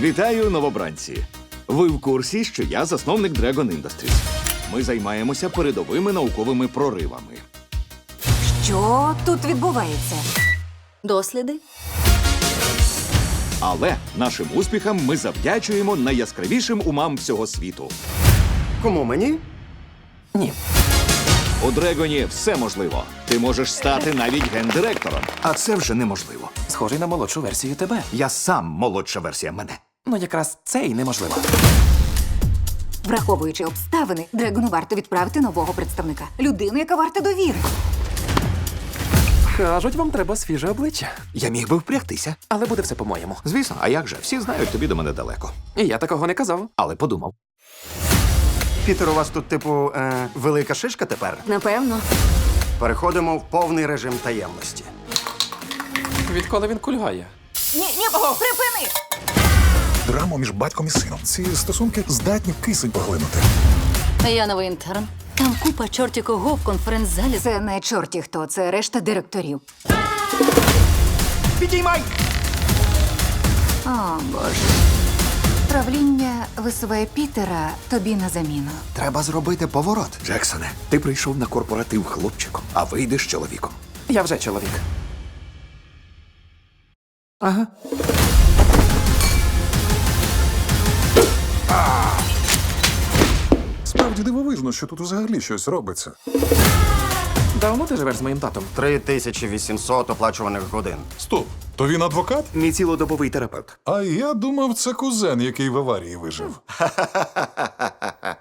Вітаю, новобранці! Ви в курсі, що я засновник Dragon Industries. Ми займаємося передовими науковими проривами. Що тут відбувається? Досліди? Але нашим успіхам ми завдячуємо найяскравішим умам всього світу. Кому мені? Ні. У Дрегоні все можливо. Ти можеш стати навіть гендиректором. А це вже неможливо. Схожий на молодшу версію тебе. Я сам молодша версія мене. Ну, якраз це і неможливо. Враховуючи обставини, Дрегону варто відправити нового представника. Людину, яка варта довіри. Кажуть, вам треба свіже обличчя. Я міг би впрягтися. Але буде все по-моєму. Звісно, а як же? Всі знають, тобі до мене далеко. І я такого не казав. Але подумав. Пітер, у вас тут, типу, е, велика шишка тепер? Напевно. Переходимо в повний режим таємності. Відколи він кульгає. Ні, ні, припини! Драму між батьком і сином. Ці стосунки здатні кисень поглинути. Я новий інтерн. Там купа чорті кого в конференц-залі. Це не чорті хто, це решта директорів. Підіймай! О, Боже. Правління висуває Пітера тобі на заміну. Треба зробити поворот. Джексоне, ти прийшов на корпоратив хлопчиком, а вийдеш чоловіком. Я вже чоловік. Ага. Справді дивовижно, що тут взагалі щось робиться. Давно ти живеш з моїм татом? 3800 оплачуваних годин. Стоп, то він адвокат? Мій цілодобовий терапевт. А я думав, це кузен, який в аварії вижив.